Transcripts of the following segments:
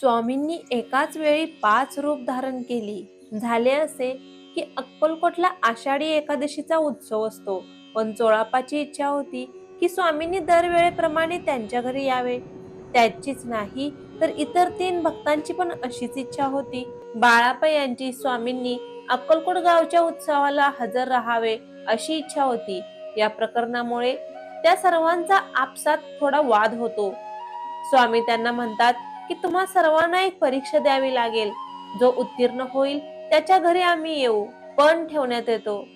स्वामींनी एकाच वेळी पाच रूप धारण केली. झाले असे की अक्कलकोटला आषाढी एकादशीचा उत्सव असतो. पण चोळापाची इच्छा होती की स्वामींनी दरवेळेप्रमाणे त्यांच्या घरी यावे. त्याचीच नाही तर इतर तीन भक्तांची पण अशीच इच्छा होती. बाळापा यांची स्वामींनी अक्कलकोट गावच्या उत्सवाला हजर राहावे अशी इच्छा होती. या प्रकरणामुळे त्या सर्वांचा आपसात थोडा वाद होतो. स्वामी त्यांना म्हणतात की तुम्हा सर्वांना एक परीक्षा द्यावी लागेल. जो उत्तीर्ण होईल त्याच्या घरी आम्ही येऊ. पण ठेवण्यात येतो.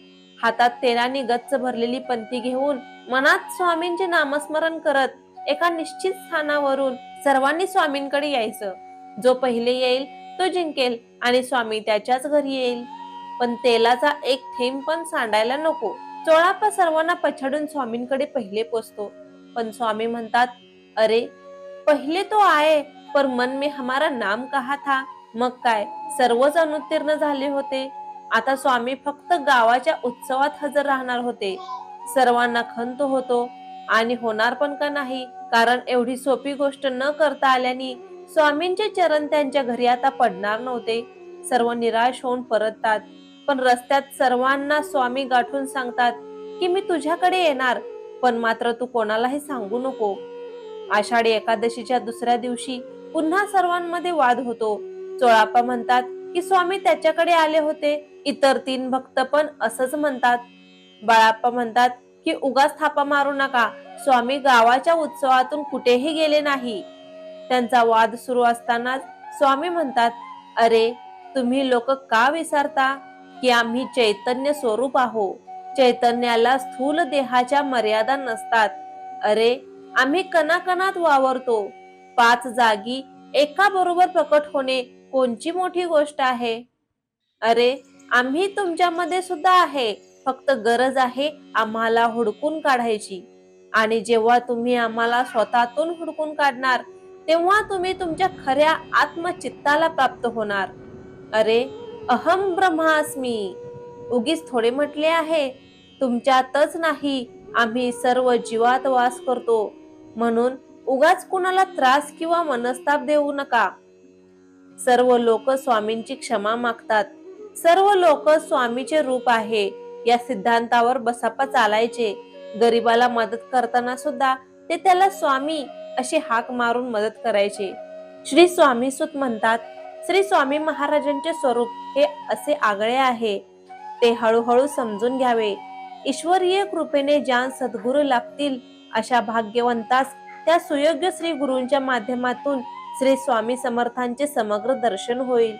हातात तेलाने गच्च भरलेली पंथी घेऊन मनात स्वामींचे नामस्मरण करत एका निश्चित स्थानावरून सर्वांनी स्वामींकडे यायचं. जो पहिले येईल तो जिंकेल आणि स्वामी त्याच्याच घरी येईल. पण तेलाचा एक थेंब पण सांडायला नको. चोळापा सर्वांना पछाडून स्वामींकडे पहिले पोचतो. पण स्वामी म्हणतात अरे पहिले तो आहे. पर मन में हमारा नाम कहा था। मग काय? सर्वच अनुत्तीर्ण झाले होते. आता स्वामी फक्त गावाच्या उत्सवात हजर राहणार होते. सर्वांना खंत होतो. आणि होणार पण का नाही? कारण एवढी सोपी गोष्ट न करता आल्याने स्वामींचे चरण त्यांच्या घरी आता पडणार नव्हते. सर्व निराश होऊन परततात. पण रस्त्यात सर्वांना स्वामी गाठून सांगतात की मी तुझ्याकडे येणार. पण मात्र तू कोणालाही सांगू नको. आषाढी एकादशीच्या दुसऱ्या दिवशी पुन्हा सर्वांमध्ये वाद होतो. चोळापा म्हणतात की स्वामी त्याच्याकडे आले होते. इतर तीन भक्त पण असंच म्हणतात. बाळाप्पा म्हणतात की उगाच थापा मारू नका. स्वामी गावाच्या उत्सवातून कुठेही गेले नाही. त्यांचा वाद सुरू असतानाच स्वामी म्हणतात अरे तुम्ही लोक का विसरता? की आम्ही चैतन्य स्वरूप आहो. चैतन्याला स्थूल देहाच्या मर्यादा नसतात. अरे आम्ही कणाकणात वावरतो. पाच जागी एका बरोबर प्रकट होणे कोणची मोठी गोष्ट आहे? अरे आम्ही तुमच्यामध्ये सुद्धा आहे. फक्त गरज आहे आम्हाला हुडकून काढायची. आणि जेव्हा तुम्ही आम्हाला स्वतःतून हुडकून काढणार तेव्हा तुम्ही तुमच्या खऱ्या आत्मचित्ताला प्राप्त होणार. अरे अहम ब्रह्मास्मी. उगीच थोडे म्हटले आहे तुमच्यातच नाही आम्ही सर्व जीवात वास करतो. म्हणून उगाच कुणाला त्रास किंवा मनस्ताप देऊ नका. सर्व लोक स्वामींची क्षमा मागतात. सर्व लोक स्वामीचे रूप आहे या सिद्धांतावर बसापा चालायचे. गरीबाला मदत करताना सुद्धा ते त्याला स्वामी अशी हाक मारून मदत करायचे. श्री स्वामी सुत म्हणतात श्री स्वामी महाराजांचे स्वरूप हे असे आगळे आहे. ते हळूहळू समजून घ्यावे. ईश्वरीय कृपेने ज्या सद्गुरू लाभतील अशा भाग्यवंतास त्या सुयोग्य श्री गुरूंच्या माध्यमातून श्री स्वामी समर्थांचे समग्र दर्शन होईल.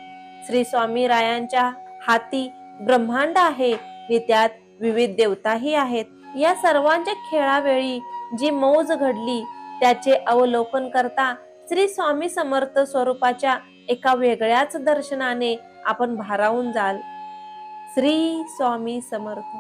श्री स्वामी रायांच्या हाती ब्रह्मांड आहे व त्यात विविध देवताही आहेत. या सर्वांच्या खेळावेळी जी मौज घडली त्याचे अवलोकन करता श्री स्वामी समर्थ स्वरूपाच्या एका वेगळ्याच दर्शनाने आपण भारावून जाल. श्री स्वामी समर्थ.